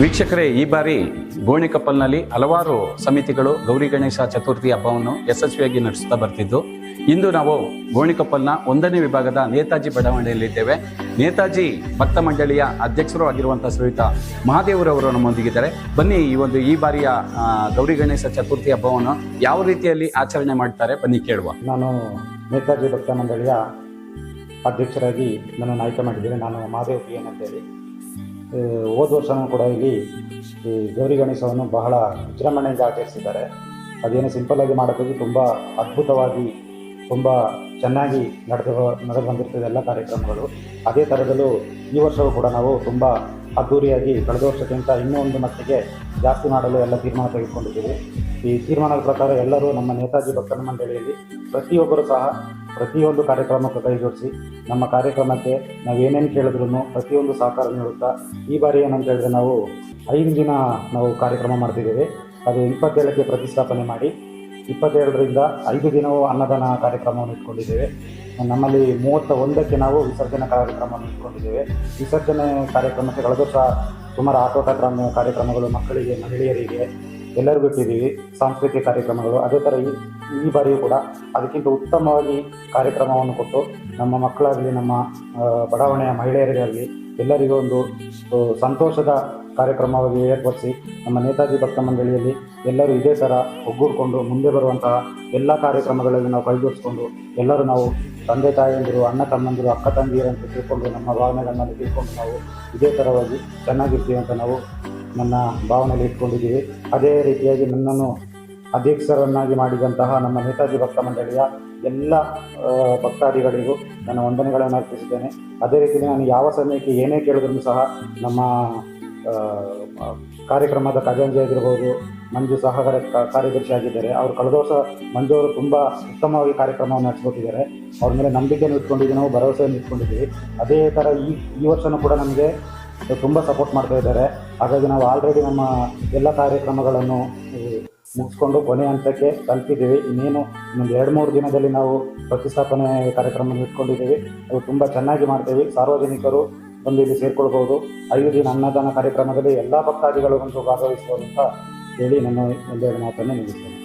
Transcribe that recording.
ವೀಕ್ಷಕರೇ ಈ ಬಾರಿ ಗೋಣಿಕಪ್ಪಲ್ನಲ್ಲಿ ಹಲವಾರು ಸಮಿತಿಗಳು ಗೌರಿ ಗಣೇಶ ಚತುರ್ಥಿ ಹಬ್ಬವನ್ನು ಯಶಸ್ವಿಯಾಗಿ ನಡೆಸುತ್ತಾ ಬರ್ತಿದ್ದು. ಇಂದು ನಾವು ಗೋಣಿಕೊಪ್ಪಲ್ನ ಒಂದನೇ ವಿಭಾಗದ ನೇತಾಜಿ ಬಡಾವಣೆಯಲ್ಲಿದ್ದೇವೆ ನೇತಾಜಿ ಭಕ್ತ ಮಂಡಳಿಯ ಅಧ್ಯಕ್ಷರು ಆಗಿರುವಂತಹ ಶ್ರೀಯುತ ಮಹಾದೇವರವರು ನಮ್ಮೊಂದಿಗಿದ್ದಾರೆ ಬನ್ನಿ ಈ ಒಂದು ಈ ಬಾರಿಯ ಗೌರಿ ಗಣೇಶ ಚತುರ್ಥಿ ಹಬ್ಬವನ್ನು ಯಾವ ರೀತಿಯಲ್ಲಿ ಆಚರಣೆ ಮಾಡ್ತಾರೆ ಬನ್ನಿ ಕೇಳುವ. ನಾನು ನೇತಾಜಿ ಭಕ್ತ ಮಂಡಳಿಯ ಅಧ್ಯಕ್ಷರಾಗಿ ನನ್ನನ್ನು ಆಯ್ಕೆ ಮಾಡಿದ್ದೇನೆ. ನಾನು ಮಹಾದೇವ ಪಿ ಎನ್ ಅಂತೇಳಿ. ಹೋದ ವರ್ಷವೂ ಕೂಡ ಇಲ್ಲಿ ಈ ಗೌರಿ ಗಣೇಶವನ್ನು ಬಹಳ ವಿಜೃಂಭಣೆಯಿಂದ ಆಚರಿಸಿದ್ದಾರೆ. ಅದೇನು ಸಿಂಪಲ್ಲಾಗಿ ಮಾಡೋದಕ್ಕೆ ತುಂಬ ಅದ್ಭುತವಾಗಿ ತುಂಬ ಚೆನ್ನಾಗಿ ನಡೆದು ನಡೆದು ಬಂದಿರ್ತದೆ ಎಲ್ಲ ಕಾರ್ಯಕ್ರಮಗಳು. ಅದೇ ಥರದಲ್ಲೂ ಈ ವರ್ಷವೂ ಕೂಡ ನಾವು ತುಂಬ ಅದ್ದೂರಿಯಾಗಿ ಕಳೆದ ವರ್ಷಕ್ಕಿಂತ ಇನ್ನೂ ಒಂದು ಮಟ್ಟಿಗೆ ಜಾಸ್ತಿ ಮಾಡಲು ಎಲ್ಲ ತೀರ್ಮಾನ ತೆಗೆದುಕೊಂಡಿದ್ದೀವಿ. ಈ ತೀರ್ಮಾನದ ಪ್ರಕಾರ ಎಲ್ಲರೂ ನಮ್ಮ ನೇತಾಜಿ ಭಕ್ತರ ಮಂಡಳಿಯಲ್ಲಿ ಪ್ರತಿಯೊಬ್ಬರು ಸಹ ಪ್ರತಿಯೊಂದು ಕಾರ್ಯಕ್ರಮಕ್ಕೆ ಕೈ ಜೋಡಿಸಿ, ನಮ್ಮ ಕಾರ್ಯಕ್ರಮಕ್ಕೆ ನಾವು ಏನೇನು ಕೇಳಿದ್ರು ಪ್ರತಿಯೊಂದು ಸಹಕಾರ ನೀಡುತ್ತಾ, ಈ ಬಾರಿ ಏನಂತ ಹೇಳಿದ್ರೆ ನಾವು ಐದು ದಿನ ನಾವು ಕಾರ್ಯಕ್ರಮ ಮಾಡ್ತಿದ್ದೇವೆ. ಅದು ಇಪ್ಪತ್ತೇಳಕ್ಕೆ ಪ್ರತಿಷ್ಠಾಪನೆ ಮಾಡಿ ಇಪ್ಪತ್ತೇಳರಿಂದ ಐದು ದಿನವೂ ಅನ್ನದಾನ ಕಾರ್ಯಕ್ರಮವನ್ನು ಇಟ್ಕೊಂಡಿದ್ದೇವೆ. ನಮ್ಮಲ್ಲಿ ಮೂವತ್ತ ಒಂದಕ್ಕೆ ನಾವು ವಿಸರ್ಜನಾ ಕಾರ್ಯಕ್ರಮವನ್ನು ಇಟ್ಕೊಂಡಿದ್ದೇವೆ. ವಿಸರ್ಜನೆ ಕಾರ್ಯಕ್ರಮಕ್ಕೆ ಕಳೆದ ವರ್ಷ ಸುಮಾರು ಆಟೋಟ ಕ್ರಮ ಕಾರ್ಯಕ್ರಮಗಳು ಮಕ್ಕಳಿಗೆ, ಮಹಿಳೆಯರಿಗೆ ಎಲ್ಲರಿಗೂ ಇಟ್ಟಿದ್ದೀವಿ ಸಾಂಸ್ಕೃತಿಕ ಕಾರ್ಯಕ್ರಮಗಳು, ಅದೇ ಥರ ಈ ಈ ಬಾರಿಯೂ ಕೂಡ ಅದಕ್ಕಿಂತ ಉತ್ತಮವಾಗಿ ಕಾರ್ಯಕ್ರಮವನ್ನು ಕೊಟ್ಟು ನಮ್ಮ ಮಕ್ಕಳಾಗಲಿ, ನಮ್ಮ ಬಡಾವಣೆಯ ಮಹಿಳೆಯರಿಗಾಗಲಿ ಎಲ್ಲರಿಗೂ ಒಂದು ಸಂತೋಷದ ಕಾರ್ಯಕ್ರಮವಾಗಿ ಏರ್ಪಡಿಸಿ ನಮ್ಮ ನೇತಾಜಿ ಭಕ್ತ ಮಂಡಳಿಯಲ್ಲಿ ಎಲ್ಲರೂ ಇದೇ ಥರ ಒಗ್ಗೂಡಿಕೊಂಡು ಮುಂದೆ ಬರುವಂತಹ ಎಲ್ಲ ಕಾರ್ಯಕ್ರಮಗಳಲ್ಲಿ ನಾವು ಕೈಜೋಡಿಸ್ಕೊಂಡು ಎಲ್ಲರೂ ನಾವು ತಂದೆ ತಾಯಿಯಂದಿರು, ಅಣ್ಣ ತಮ್ಮಂದಿರು, ಅಕ್ಕ ತಂಗಿಯರು ಅಂತ ತಿಳ್ಕೊಂಡು ನಮ್ಮ ಭಾವನೆಗಳನ್ನ ತಿಳ್ಕೊಂಡು ನಾವು ಇದೇ ಥರವಾಗಿ ಚೆನ್ನಾಗಿರ್ತೀವಿ ಅಂತ ನಾವು ನನ್ನ ಭಾವನೆಯಲ್ಲಿ ಇಟ್ಕೊಂಡಿದ್ದೀವಿ. ಅದೇ ರೀತಿಯಾಗಿ ನನ್ನನ್ನು ಅಧ್ಯಕ್ಷರನ್ನಾಗಿ ಮಾಡಿದಂತಹ ನಮ್ಮ ನೇತಾಜಿ ಭಕ್ತ ಮಂಡಳಿಯ ಎಲ್ಲ ಭಕ್ತಾದಿಗಳಿಗೂ ನನ್ನ ವಂದನೆಗಳನ್ನು ಅರ್ಪಿಸಿದ್ದೇನೆ ಅದೇ ರೀತಿಯಲ್ಲಿ ನಾನು ಯಾವ ಸಮಯಕ್ಕೆ ಏನೇ ಕೇಳಿದ್ರು ಸಹ ನಮ್ಮ ಕಾರ್ಯಕ್ರಮದ ಖಜಾಂಜಿ ಆಗಿರ್ಬೋದು, ಮಂಜು ಸಹಕಾರ ಕಾರ್ಯ- ಕಾರ್ಯದರ್ಶಿ ಆಗಿದ್ದಾರೆ. ಅವರು ಕಳೆದ ವರ್ಷ ಮಂಜು ಅವರು ತುಂಬ ಉತ್ತಮವಾಗಿ ಕಾರ್ಯಕ್ರಮವನ್ನು ನಡೆಸ್ಕೊಟ್ಟಿದ್ದಾರೆ. ಅವ್ರ ಮೇಲೆ ನಂಬಿಕೆಯನ್ನು ಇಟ್ಕೊಂಡಿದ್ದೀವಿ ನಾವು ಭರವಸೆಯನ್ನು ಇಟ್ಕೊಂಡಿದ್ದೀವಿ ಅದೇ ಥರ ಈ ಈ ವರ್ಷನೂ ಕೂಡ ನಮಗೆ ತುಂಬ ಸಪೋರ್ಟ್ ಮಾಡ್ತಾ ಇದ್ದಾರೆ. ಹಾಗಾಗಿ ನಾವು ಆಲ್ರೆಡಿ ನಮ್ಮ ಎಲ್ಲ ಕಾರ್ಯಕ್ರಮಗಳನ್ನು ಮುಗಿಸ್ಕೊಂಡು ಕೊನೆ ಹಂತಕ್ಕೆ ತಲುಪಿದ್ದೀವಿ. ಇನ್ನೇನು ಇನ್ನೊಂದು ಎರಡು ಮೂರು ದಿನದಲ್ಲಿ ನಾವು ಪ್ರತಿಷ್ಠಾಪನೆ ಕಾರ್ಯಕ್ರಮ ಇಟ್ಕೊಂಡಿದ್ದೀವಿ. ಅದು ತುಂಬ ಚೆನ್ನಾಗಿ ಮಾಡ್ತೀವಿ. ಸಾರ್ವಜನಿಕರು ಬಂದು ಇಲ್ಲಿ ಸೇರ್ಕೊಳ್ಬಹುದು. ಐದು ದಿನ ಅನ್ನದಾನ ಕಾರ್ಯಕ್ರಮದಲ್ಲಿ ಎಲ್ಲ ಭಕ್ತಾದಿಗಳು ಬಂದು ಭಾಗವಹಿಸುವಂತ ಅಂತ ಹೇಳಿ ನನ್ನ ಒಂದೆರಡು ಮಾತನ್ನು ಮುಗಿಸ್ತೇನೆ.